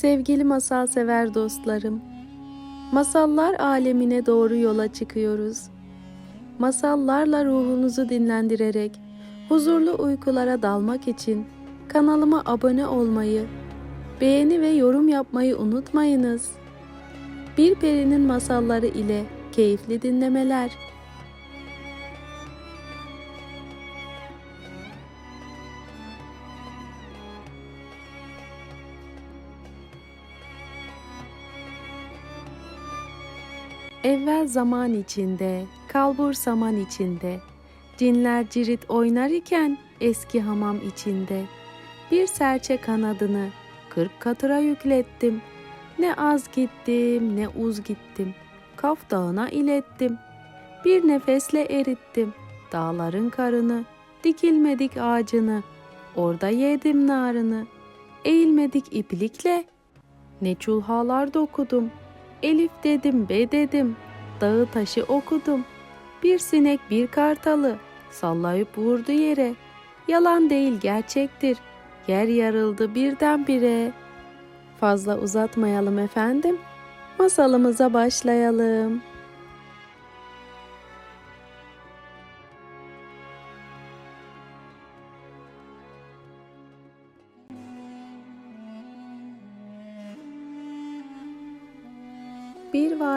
Sevgili masal sever dostlarım, masallar alemine doğru yola çıkıyoruz. Masallarla ruhunuzu dinlendirerek huzurlu uykulara dalmak için kanalıma abone olmayı, beğeni ve yorum yapmayı unutmayınız. Bir perinin masalları ile keyifli dinlemeler. Evvel zaman içinde, kalbur saman içinde, cinler cirit oynar iken eski hamam içinde, bir serçe kanadını kırk katıra yüklettim. Ne az gittim ne uz gittim, Kaf dağına ilettim. Bir nefesle erittim dağların karını, dikilmedik ağacını, orada yedim narını. Eğilmedik iplikle, ne çulhalar dokudum.'' Elif dedim, be dedim. Dağı taşı okudum. Bir sinek bir kartalı sallayıp vurdu yere. Yalan değil gerçektir. Yer yarıldı birdenbire. Fazla uzatmayalım efendim. Masalımıza başlayalım.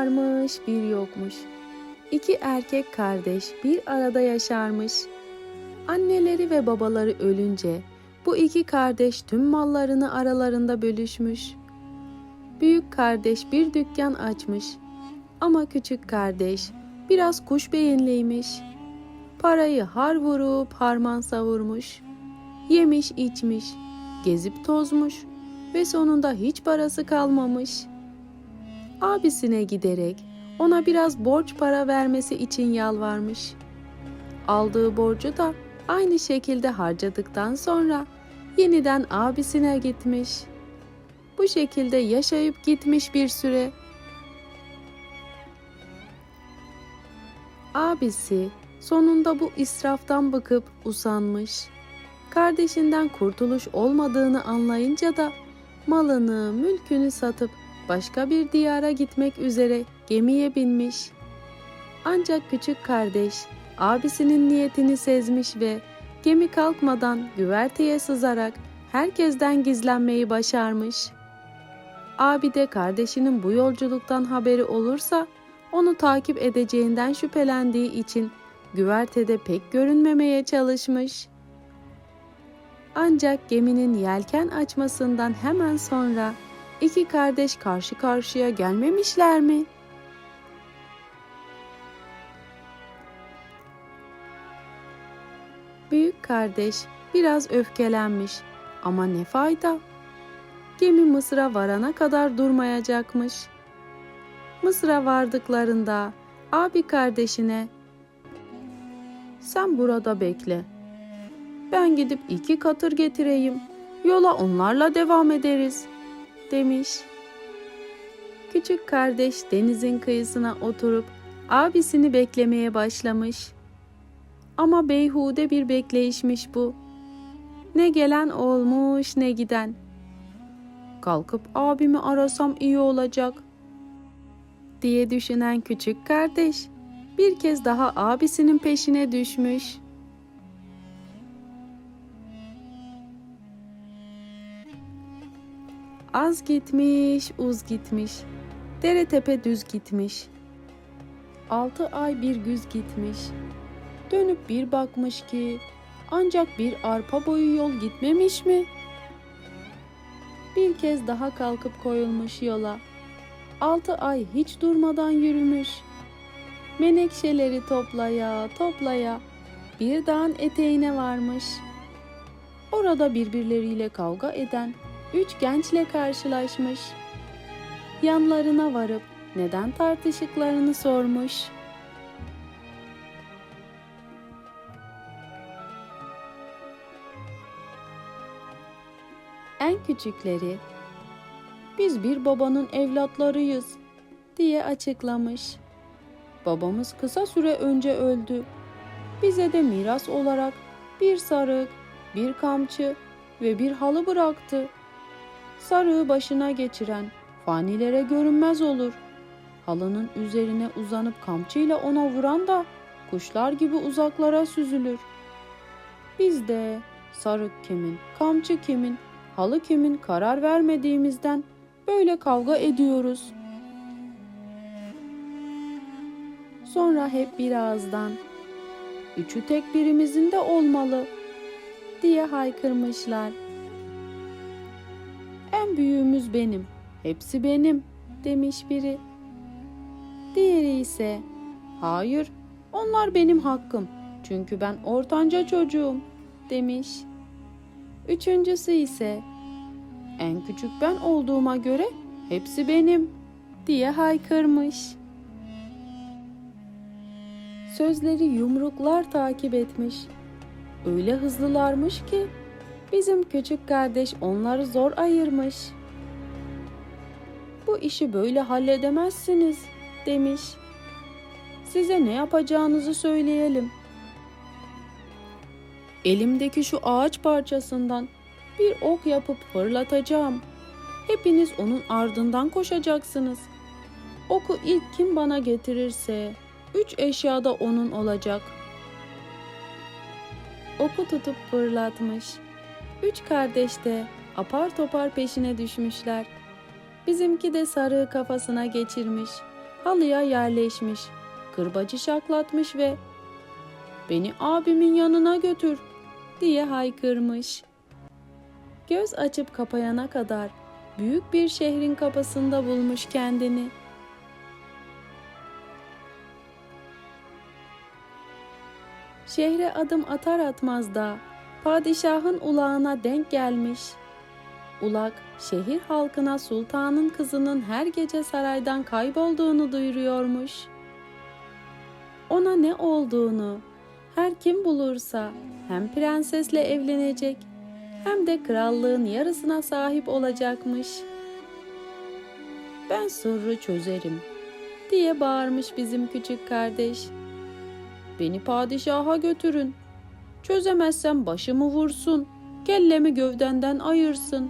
Varmış, bir yokmuş. İki erkek kardeş bir arada yaşarmış. Anneleri ve babaları ölünce bu iki kardeş tüm mallarını aralarında bölüşmüş. Büyük kardeş bir dükkan açmış. Ama küçük kardeş biraz kuş beyinliymiş. Parayı har vurup harman savurmuş. Yemiş içmiş, gezip tozmuş ve sonunda hiç parası kalmamış.'' Abisine giderek ona biraz borç para vermesi için yalvarmış. Aldığı borcu da aynı şekilde harcadıktan sonra yeniden abisine gitmiş. Bu şekilde yaşayıp gitmiş bir süre. Abisi sonunda bu israftan bıkıp usanmış. Kardeşinden kurtuluş olmadığını anlayınca da malını, mülkünü satıp başka bir diyara gitmek üzere gemiye binmiş. Ancak küçük kardeş abisinin niyetini sezmiş ve gemi kalkmadan güverteye sızarak herkesten gizlenmeyi başarmış. Abi de kardeşinin bu yolculuktan haberi olursa onu takip edeceğinden şüphelendiği için güvertede pek görünmemeye çalışmış. Ancak geminin yelken açmasından hemen sonra İki kardeş karşı karşıya gelmemişler mi? Büyük kardeş biraz öfkelenmiş ama ne fayda? Gemi Mısır'a varana kadar durmayacakmış. Mısır'a vardıklarında abi kardeşine "Sen burada bekle. Ben gidip iki katır getireyim. Yola onlarla devam ederiz." Demiş. Küçük kardeş denizin kıyısına oturup abisini beklemeye başlamış. Ama beyhude bir bekleyişmiş bu. Ne gelen olmuş ne giden. Kalkıp abimi arasam iyi olacak diye düşünen küçük kardeş bir kez daha abisinin peşine düşmüş. Az gitmiş, uz gitmiş. Dere tepe düz gitmiş. Altı ay bir güz gitmiş. Dönüp bir bakmış ki ancak bir arpa boyu yol gitmemiş mi? Bir kez daha kalkıp koyulmuş yola. Altı ay hiç durmadan yürümüş. Menekşeleri toplaya toplaya bir dağın eteğine varmış. Orada birbirleriyle kavga eden üç gençle karşılaşmış. Yanlarına varıp neden tartışıklarını sormuş. En küçükleri biz bir babanın evlatlarıyız diye açıklamış. Babamız kısa süre önce öldü. Bize de miras olarak bir sarık, bir kamçı ve bir halı bıraktı. Sarığı başına geçiren fanilere görünmez olur. Halının üzerine uzanıp kamçıyla ona vuran da kuşlar gibi uzaklara süzülür. Biz de sarık kimin, kamçı kimin, halı kimin karar vermediğimizden böyle kavga ediyoruz. Sonra hep bir ağızdan üçü tek birimizin de olmalı diye haykırmışlar. En büyüğümüz benim, hepsi benim demiş biri. Diğeri ise hayır onlar benim hakkım çünkü ben ortanca çocuğum demiş. Üçüncüsü ise en küçük ben olduğuma göre hepsi benim diye haykırmış. Sözleri yumruklar takip etmiş. Öyle hızlılarmış ki bizim küçük kardeş onları zor ayırmış. Bu işi böyle halledemezsiniz demiş. Size ne yapacağınızı söyleyelim. Elimdeki şu ağaç parçasından bir ok yapıp fırlatacağım. Hepiniz onun ardından koşacaksınız. Oku ilk kim bana getirirse üç eşya da onun olacak. Oku tutup fırlatmış. Üç kardeş de apar topar peşine düşmüşler. Bizimki de sarığı kafasına geçirmiş. Halıya yerleşmiş. Kırbacı şaklatmış ve ''Beni abimin yanına götür.'' diye haykırmış. Göz açıp kapayana kadar büyük bir şehrin kapısında bulmuş kendini. Şehre adım atar atmaz da padişahın ulağına denk gelmiş. Ulak şehir halkına sultanın kızının her gece saraydan kaybolduğunu duyuruyormuş. Ona ne olduğunu her kim bulursa hem prensesle evlenecek hem de krallığın yarısına sahip olacakmış. Ben sırrı çözerim diye bağırmış bizim küçük kardeş. Beni padişaha götürün. Çözemezsem başımı vursun, kellemi gövdenden ayırsın.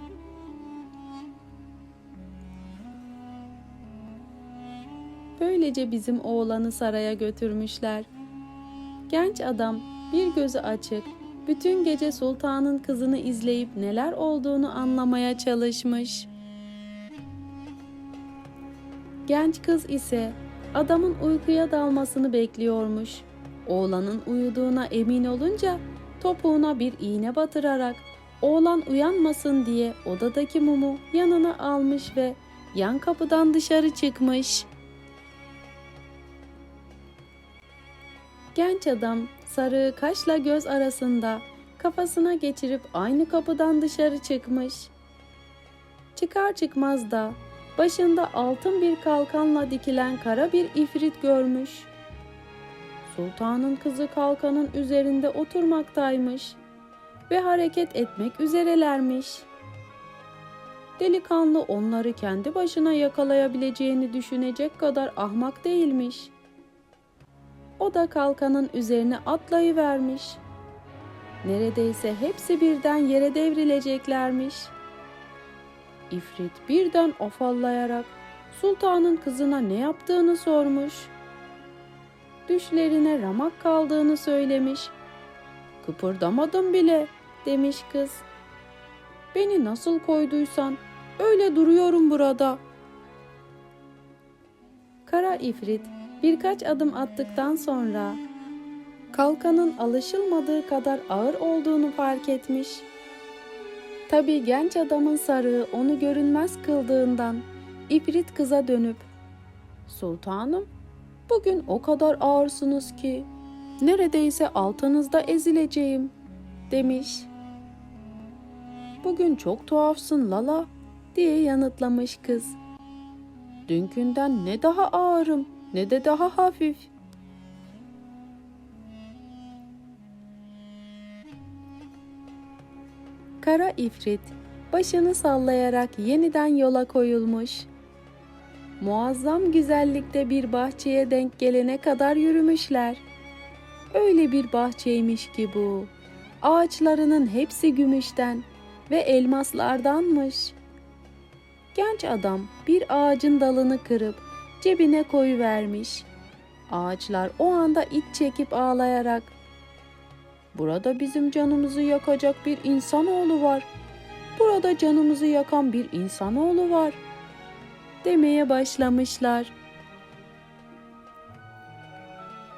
Böylece bizim oğlanı saraya götürmüşler. Genç adam bir gözü açık, bütün gece sultanın kızını izleyip neler olduğunu anlamaya çalışmış. Genç kız ise adamın uykuya dalmasını bekliyormuş. Oğlanın uyuduğuna emin olunca topuğuna bir iğne batırarak oğlan uyanmasın diye odadaki mumu yanına almış ve yan kapıdan dışarı çıkmış. Genç adam sarığı kaşla göz arasında kafasına geçirip aynı kapıdan dışarı çıkmış. Çıkar çıkmaz da başında altın bir kalkanla dikilen kara bir ifrit görmüş. Sultanın kızı kalkanın üzerinde oturmaktaymış ve hareket etmek üzerelermiş. Delikanlı onları kendi başına yakalayabileceğini düşünecek kadar ahmak değilmiş. O da kalkanın üzerine atlayıvermiş. Neredeyse hepsi birden yere devrileceklermiş. İfrit birden afallayarak sultanın kızına ne yaptığını sormuş. Düşlerine ramak kaldığını söylemiş. Kıpırdamadım bile demiş kız. Beni nasıl koyduysan öyle duruyorum burada. Kara ifrit birkaç adım attıktan sonra kalkanın alışılmadığı kadar ağır olduğunu fark etmiş. Tabii genç adamın sarığı onu görünmez kıldığından ifrit kıza dönüp "Sultanım, bugün o kadar ağırsınız ki neredeyse altınızda ezileceğim." demiş. "Bugün çok tuhafsın Lala." diye yanıtlamış kız. Dünkünden ne daha ağırım ne de daha hafif. Kara ifrit başını sallayarak yeniden yola koyulmuş. Muazzam güzellikte bir bahçeye denk gelene kadar yürümüşler. Öyle bir bahçeymiş ki bu. Ağaçlarının hepsi gümüşten ve elmaslardanmış. Genç adam bir ağacın dalını kırıp cebine koyuvermiş. Ağaçlar o anda iç çekip ağlayarak Burada bizim canımızı yakacak bir insanoğlu var. Burada canımızı yakan bir insanoğlu var. Demeye başlamışlar.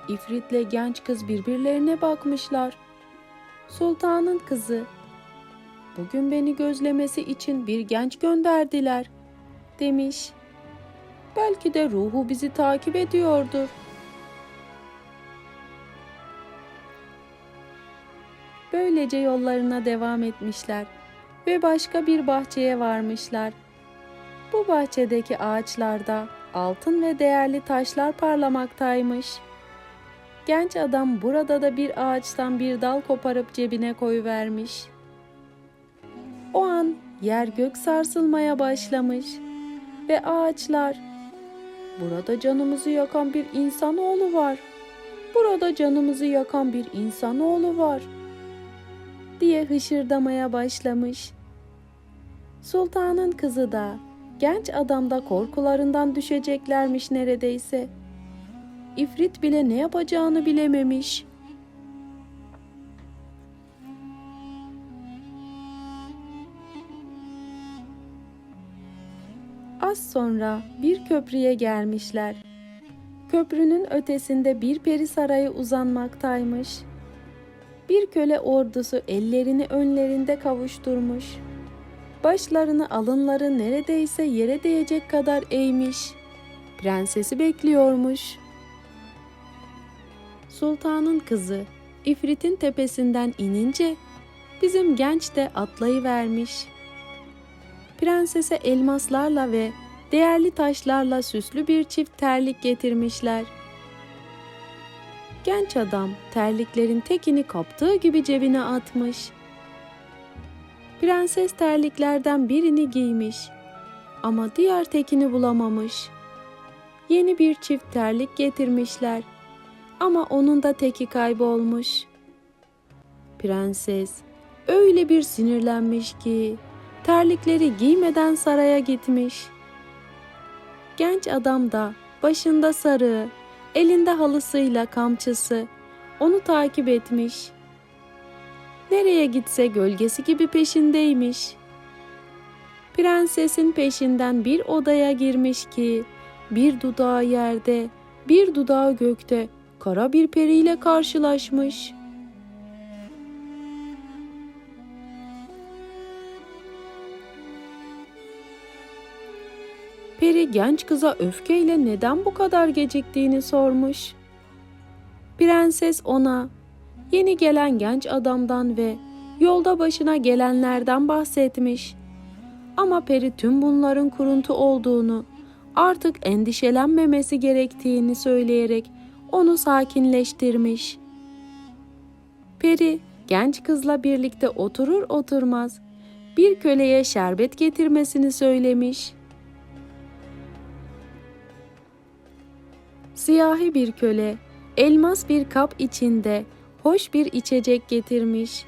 İfritle genç kız birbirlerine bakmışlar. Sultanın kızı. Bugün beni gözlemesi için bir genç gönderdiler, demiş. Belki de ruhu bizi takip ediyordur. Böylece yollarına devam etmişler ve başka bir bahçeye varmışlar. Bu bahçedeki ağaçlarda altın ve değerli taşlar parlamaktaymış. Genç adam burada da bir ağaçtan bir dal koparıp cebine koyuvermiş. O an yer gök sarsılmaya başlamış ve ağaçlar Burada canımızı yakan bir insanoğlu var. Burada canımızı yakan bir insanoğlu var diye hışırdamaya başlamış. Sultanın kızı da genç adam da korkularından düşeceklermiş neredeyse. İfrit bile ne yapacağını bilememiş. Az sonra bir köprüye gelmişler. Köprünün ötesinde bir peri sarayı uzanmaktaymış. Bir köle ordusu ellerini önlerinde kavuşturmuş. Başlarını alınları neredeyse yere değecek kadar eğmiş. Prensesi bekliyormuş. Sultanın kızı İfrit'in tepesinden inince bizim genç de atlayıvermiş. Prensese elmaslarla ve değerli taşlarla süslü bir çift terlik getirmişler. Genç adam terliklerin tekini kaptığı gibi cebine atmış. Prenses terliklerden birini giymiş ama diğer tekini bulamamış. Yeni bir çift terlik getirmişler ama onun da teki kaybolmuş. Prenses öyle bir sinirlenmiş ki terlikleri giymeden saraya gitmiş. Genç adam da başında sarığı, elinde halısıyla kamçısı onu takip etmiş. Nereye gitse gölgesi gibi peşindeymiş. Prensesin peşinden bir odaya girmiş ki bir dudağı yerde, bir dudağı gökte kara bir periyle karşılaşmış. Peri genç kıza öfkeyle neden bu kadar geciktiğini sormuş. Prenses ona yeni gelen genç adamdan ve yolda başına gelenlerden bahsetmiş. Ama peri tüm bunların kuruntu olduğunu, artık endişelenmemesi gerektiğini söyleyerek onu sakinleştirmiş. Peri genç kızla birlikte oturur oturmaz bir köleye şerbet getirmesini söylemiş. Siyahi bir köle elmas bir kap içinde hoş bir içecek getirmiş.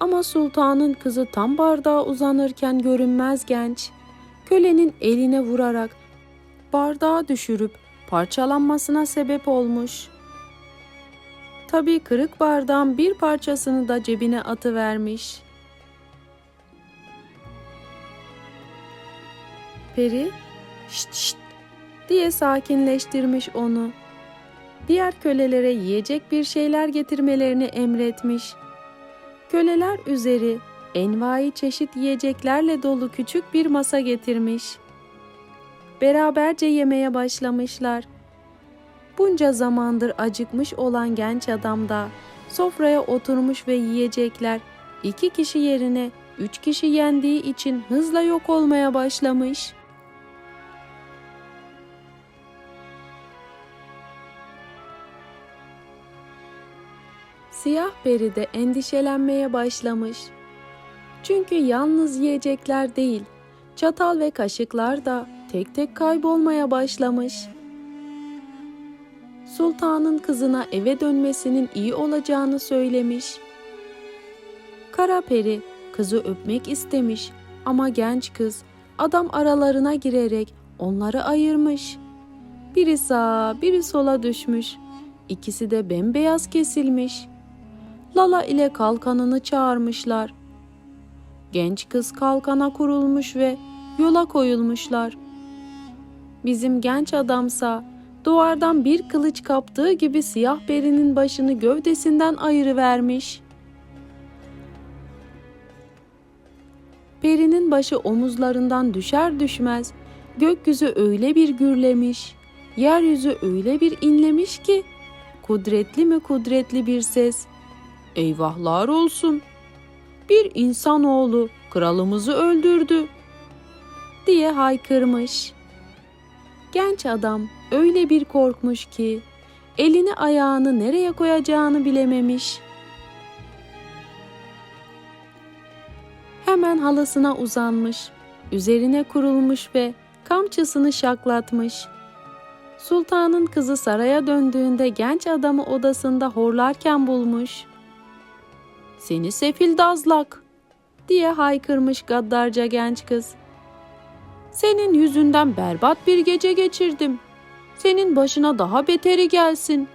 Ama sultanın kızı tam bardağa uzanırken görünmez genç, kölenin eline vurarak bardağı düşürüp parçalanmasına sebep olmuş. Tabii kırık bardağın bir parçasını da cebine atıvermiş. Peri, şşt şşt diye sakinleştirmiş onu. Diğer kölelere yiyecek bir şeyler getirmelerini emretmiş. Köleler üzeri envai çeşit yiyeceklerle dolu küçük bir masa getirmiş. Beraberce yemeye başlamışlar. Bunca zamandır acıkmış olan genç adam da sofraya oturmuş ve yiyecekler iki kişi yerine üç kişi yendiği için hızla yok olmaya başlamış.'' Siyah peri de endişelenmeye başlamış. Çünkü yalnız yiyecekler değil, çatal ve kaşıklar da tek tek kaybolmaya başlamış. Sultanın kızına eve dönmesinin iyi olacağını söylemiş. Kara peri kızı öpmek istemiş ama genç kız Adam aralarına girerek onları ayırmış. Biri sağa, biri sola düşmüş. İkisi de bembeyaz kesilmiş. Lala ile kalkanını çağırmışlar. Genç kız kalkana kurulmuş ve yola koyulmuşlar. Bizim genç adamsa duvardan bir kılıç kaptığı gibi siyah berinin başını gövdesinden ayırıvermiş. Perinin başı omuzlarından düşer düşmez gökyüzü öyle bir gürlemiş, yeryüzü öyle bir inlemiş ki kudretli mi kudretli bir ses. Eyvahlar olsun. Bir insanoğlu kralımızı öldürdü diye haykırmış. Genç adam öyle bir korkmuş ki elini ayağını nereye koyacağını bilememiş. Hemen halısına uzanmış, üzerine kurulmuş ve kamçısını şaklatmış. Sultanın kızı saraya döndüğünde genç adamı odasında horlarken bulmuş. Seni sefil dazlak diye haykırmış gaddarca genç kız. Senin yüzünden berbat bir gece geçirdim. Senin başına daha beteri gelsin.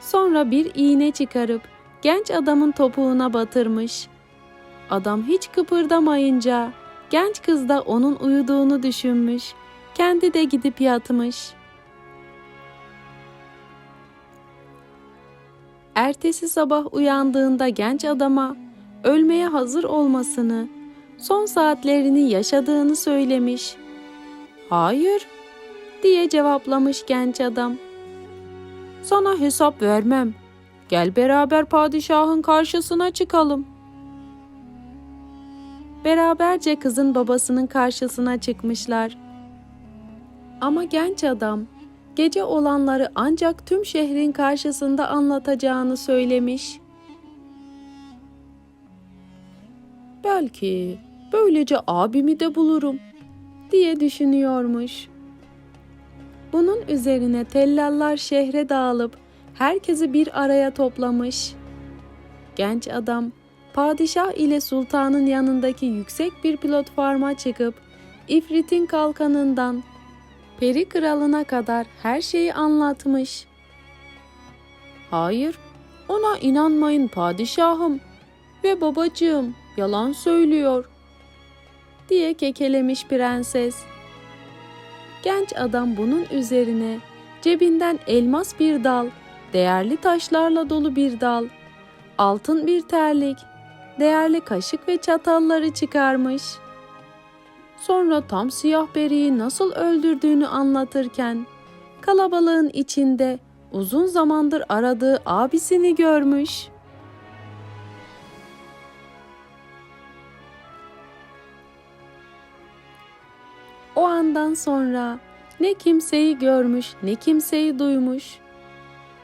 Sonra bir iğne çıkarıp genç adamın topuğuna batırmış. Adam hiç kıpırdamayınca genç kız da onun uyuduğunu düşünmüş. Kendi de gidip yatmış. Ertesi sabah uyandığında genç adama ölmeye hazır olmasını, son saatlerini yaşadığını söylemiş. Hayır, diye cevaplamış genç adam. Sana hesap vermem. Gel beraber padişahın karşısına çıkalım. Beraberce kızın babasının karşısına çıkmışlar. Ama genç adam gece olanları ancak tüm şehrin karşısında anlatacağını söylemiş. Belki böylece abimi de bulurum diye düşünüyormuş. Bunun üzerine tellallar şehre dağılıp herkesi bir araya toplamış. Genç adam padişah ile sultanın yanındaki yüksek bir platforma çıkıp İfrit'in kalkanından peri kralına kadar her şeyi anlatmış. Hayır, ona inanmayın padişahım ve babacığım yalan söylüyor diye kekelemiş prenses. Genç adam bunun üzerine cebinden elmas bir dal, değerli taşlarla dolu bir dal, altın bir terlik, değerli kaşık ve çatalları çıkarmış. Sonra tam siyah beriyi nasıl öldürdüğünü anlatırken kalabalığın içinde uzun zamandır aradığı abisini görmüş. O andan sonra ne kimseyi görmüş ne kimseyi duymuş.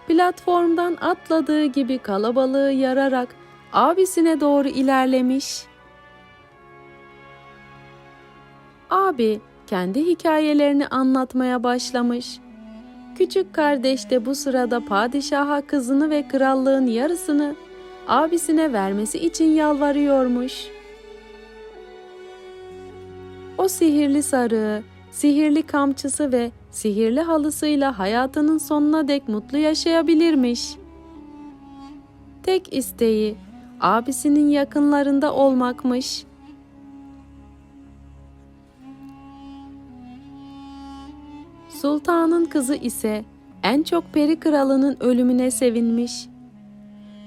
Platformdan atladığı gibi kalabalığı yararak abisine doğru ilerlemiş. Abi kendi hikayelerini anlatmaya başlamış. Küçük kardeş de bu sırada padişaha kızını ve krallığın yarısını abisine vermesi için yalvarıyormuş. O sihirli sarığı, sihirli kamçısı ve sihirli halısıyla hayatının sonuna dek mutlu yaşayabilirmiş. Tek isteği abisinin yakınlarında olmakmış. Sultanın kızı ise en çok peri kralının ölümüne sevinmiş.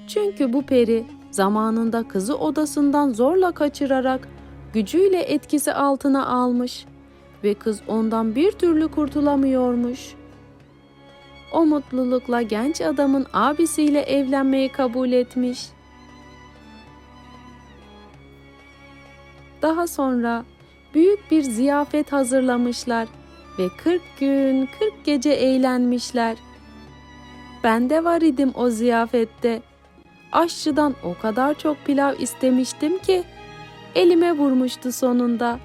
Çünkü bu peri zamanında kızı odasından zorla kaçırarak gücüyle etkisi altına almış ve kız ondan bir türlü kurtulamıyormuş. O mutlulukla genç adamın abisiyle evlenmeyi kabul etmiş. Daha sonra büyük bir ziyafet hazırlamışlar ve 40 gün 40 gece eğlenmişler. Ben de var idim o ziyafette. Aşçıdan o kadar çok pilav istemiştim ki elime vurmuştu sonunda.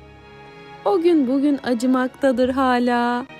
O gün bugün acımaktadır hala.''